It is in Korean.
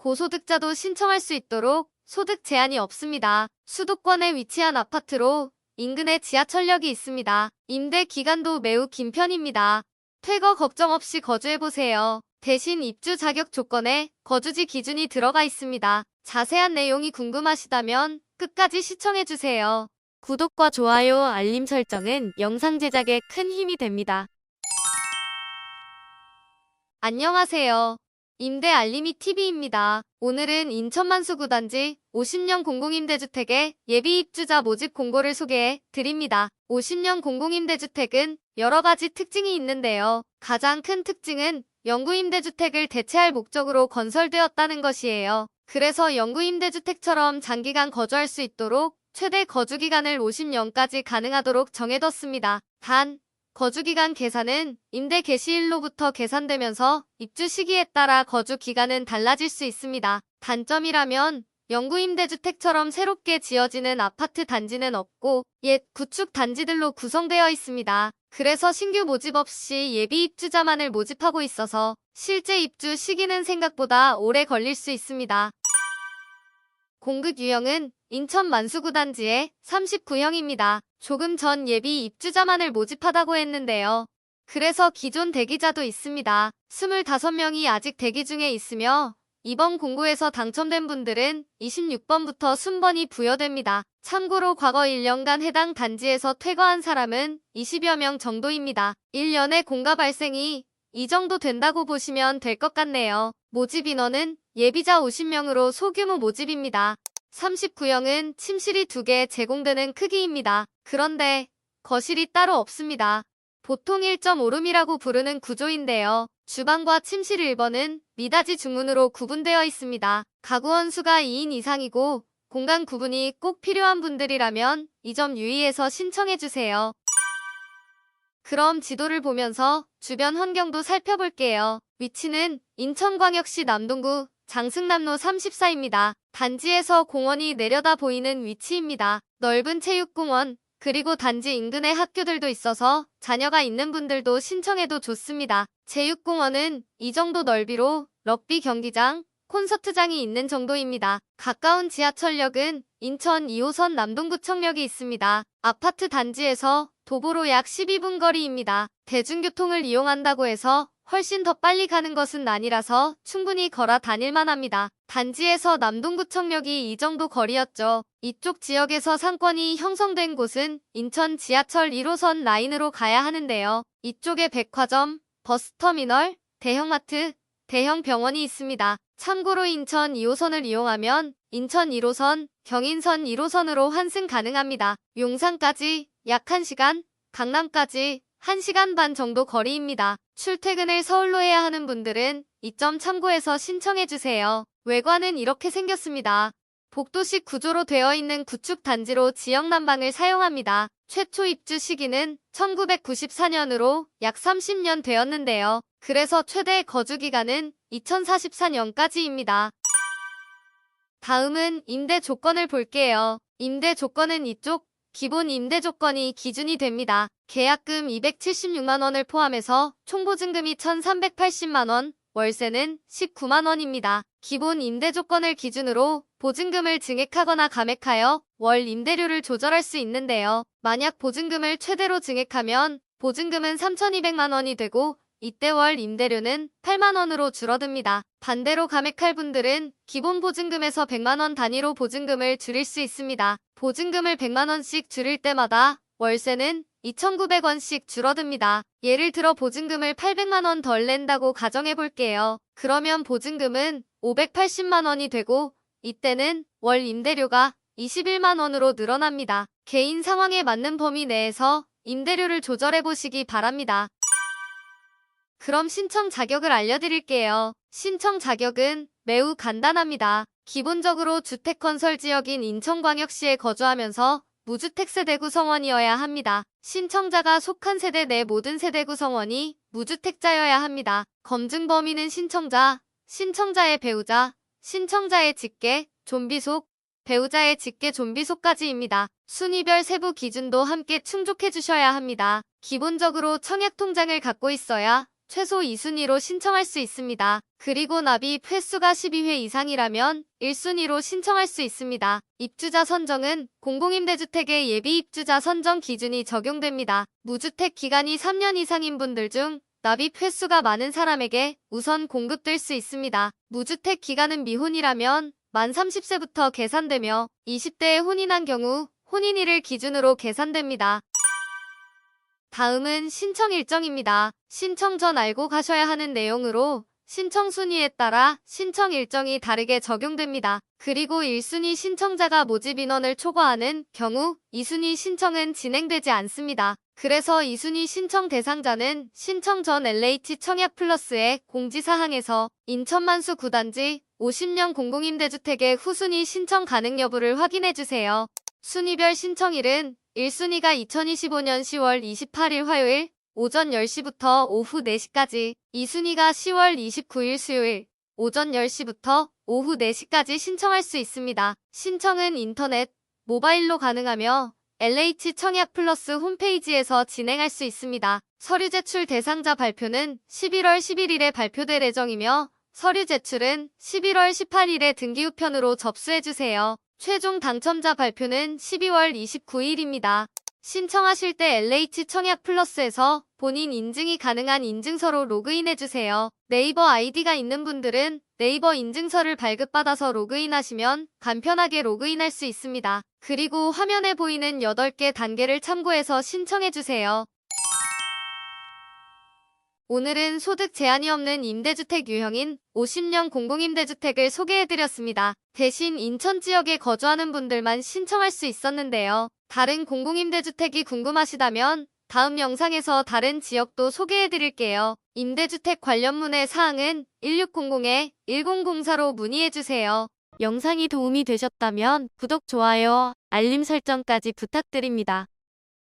고소득자도 신청할 수 있도록 소득 제한이 없습니다. 수도권에 위치한 아파트로 인근에 지하철역이 있습니다. 임대 기간도 매우 긴 편입니다. 퇴거 걱정 없이 거주해보세요. 대신 입주 자격 조건에 거주지 기준이 들어가 있습니다. 자세한 내용이 궁금하시다면 끝까지 시청해주세요. 구독과 좋아요, 알림 설정은 영상 제작에 큰 힘이 됩니다. 안녕하세요. 임대 알림이 TV입니다. 오늘은 인천 만수구 단지 50년 공공임대주택의 예비 입주자 모집 공고를 소개해 드립니다. 50년 공공임대주택은 여러 가지 특징이 있는데요. 가장 큰 특징은 영구임대주택을 대체할 목적으로 건설되었다는 것이에요. 그래서 영구임대주택처럼 장기간 거주할 수 있도록 최대 거주기간을 50년까지 가능하도록 정해뒀습니다. 단, 거주기간 계산은 임대 개시일로부터 계산되면서 입주 시기에 따라 거주 기간은 달라질 수 있습니다. 단점이라면 영구임대주택처럼 새롭게 지어지는 아파트 단지는 없고 옛 구축 단지들로 구성되어 있습니다. 그래서 신규 모집 없이 예비 입주자만을 모집하고 있어서 실제 입주 시기는 생각보다 오래 걸릴 수 있습니다. 공급 유형은 인천 만수구 단지의 39형입니다. 조금 전 예비 입주자만을 모집하다고 했는데요. 그래서 기존 대기자도 있습니다. 25명이 아직 대기 중에 있으며 이번 공고에서 당첨된 분들은 26번부터 순번이 부여됩니다. 참고로 과거 1년간 해당 단지에서 퇴거한 사람은 20여 명 정도입니다. 1년에 공가 발생이 이 정도 된다고 보시면 될 것 같네요. 모집 인원은 예비자 50명으로 소규모 모집입니다. 39형은 침실이 2개 제공되는 크기입니다. 그런데 거실이 따로 없습니다. 보통 1.5룸이라고 부르는 구조인데요. 주방과 침실 1번은 미닫이 중문으로 구분되어 있습니다. 가구원 수가 2인 이상이고 공간 구분이 꼭 필요한 분들이라면 이 점 유의해서 신청해주세요. 그럼 지도를 보면서 주변 환경도 살펴볼게요. 위치는 인천광역시 남동구 장승남로 34입니다. 단지에서 공원이 내려다 보이는 위치입니다. 넓은 체육공원, 그리고 단지 인근에 학교들도 있어서 자녀가 있는 분들도 신청해도 좋습니다. 체육공원은 이 정도 넓이로 럭비 경기장, 콘서트장이 있는 정도입니다. 가까운 지하철역은 인천 2호선 남동구청역이 있습니다. 아파트 단지에서 도보로 약 12분 거리입니다. 대중교통을 이용한다고 해서 훨씬 더 빨리 가는 것은 아니라서 충분히 걸어 다닐만 합니다. 단지에서 남동구청역이 이 정도 거리였죠. 이쪽 지역에서 상권이 형성된 곳은 인천 지하철 1호선 라인으로 가야 하는데요. 이쪽에 백화점, 버스터미널, 대형마트, 대형 병원이 있습니다. 참고로 인천 2호선을 이용하면 인천 1호선, 경인선 1호선으로 환승 가능합니다. 용산까지 약 1시간, 강남까지 1시간 반 정도 거리입니다. 출퇴근을 서울로 해야 하는 분들은 이 점 참고해서 신청해주세요. 외관은 이렇게 생겼습니다. 복도식 구조로 되어 있는 구축 단지로 지역 난방을 사용합니다. 최초 입주 시기는 1994년으로 약 30년 되었는데요. 그래서 최대 거주 기간은 2044년까지입니다. 다음은 임대 조건을 볼게요. 임대 조건은 이쪽 기본 임대 조건이 기준이 됩니다. 계약금 276만원을 포함해서 총보증금이 1380만원, 월세는 19만원입니다. 기본 임대 조건을 기준으로 보증금을 증액하거나 감액하여 월 임대료를 조절할 수 있는데요. 만약 보증금을 최대로 증액하면 보증금은 3,200만원이 되고 이때 월 임대료는 8만원으로 줄어듭니다. 반대로 감액할 분들은 기본 보증금에서 100만원 단위로 보증금을 줄일 수 있습니다. 보증금을 100만원씩 줄일 때마다 월세는 2,900원씩 줄어듭니다. 예를 들어 보증금을 800만원 덜 낸다고 가정해 볼게요. 그러면 보증금은 580만원이 되고 이때는 월 임대료가 21만원으로 늘어납니다. 개인 상황에 맞는 범위 내에서 임대료를 조절해 보시기 바랍니다. 그럼 신청 자격을 알려드릴게요. 신청 자격은 매우 간단합니다. 기본적으로 주택건설 지역인 인천광역시에 거주하면서 무주택 세대 구성원이어야 합니다. 신청자가 속한 세대 내 모든 세대 구성원이 무주택자여야 합니다. 검증 범위는 신청자, 신청자의 배우자, 신청자의 직계, 좀비 속, 배우자의 직계 좀비 속까지입니다. 순위별 세부 기준도 함께 충족해 주셔야 합니다. 기본적으로 청약 통장을 갖고 있어야 최소 2순위로 신청할 수 있습니다. 그리고 납입 횟수가 12회 이상이라면 1순위로 신청할 수 있습니다. 입주자 선정은 공공임대주택의 예비 입주자 선정 기준이 적용됩니다. 무주택 기간이 3년 이상인 분들 중 납입 횟수가 많은 사람에게 우선 공급될 수 있습니다. 무주택 기간은 미혼이라면 만 30세부터 계산되며 20대에 혼인한 경우 혼인일을 기준으로 계산됩니다. 다음은 신청 일정입니다. 신청 전 알고 가셔야 하는 내용으로 신청 순위에 따라 신청 일정이 다르게 적용됩니다. 그리고 1순위 신청자가 모집 인원을 초과하는 경우 2순위 신청은 진행되지 않습니다. 그래서 2순위 신청 대상자는 신청 전 LH 청약 플러스의 공지사항에서 인천만수 구단지 50년 공공임대주택의 후순위 신청 가능 여부를 확인해주세요. 순위별 신청일은 1순위가 2025년 10월 28일 화요일 오전 10시부터 오후 4시까지, 2순위가 10월 29일 수요일 오전 10시부터 오후 4시까지 신청할 수 있습니다. 신청은 인터넷, 모바일로 가능하며 LH 청약 플러스 홈페이지에서 진행할 수 있습니다. 서류 제출 대상자 발표는 11월 11일에 발표될 예정이며 서류 제출은 11월 18일에 등기 우편으로 접수해주세요. 최종 당첨자 발표는 12월 29일입니다. 신청하실 때 LH 청약 플러스에서 본인 인증이 가능한 인증서로 로그인해주세요. 네이버 아이디가 있는 분들은 네이버 인증서를 발급받아서 로그인하시면 간편하게 로그인할 수 있습니다. 그리고 화면에 보이는 8개 단계를 참고해서 신청해주세요. 오늘은 소득 제한이 없는 임대주택 유형인 50년 공공임대주택을 소개해드렸습니다. 대신 인천 지역에 거주하는 분들만 신청할 수 있었는데요. 다른 공공임대주택이 궁금하시다면 다음 영상에서 다른 지역도 소개해드릴게요. 임대주택 관련 문의 사항은 1600-1004로 문의해주세요. 영상이 도움이 되셨다면 구독, 좋아요, 알림 설정까지 부탁드립니다.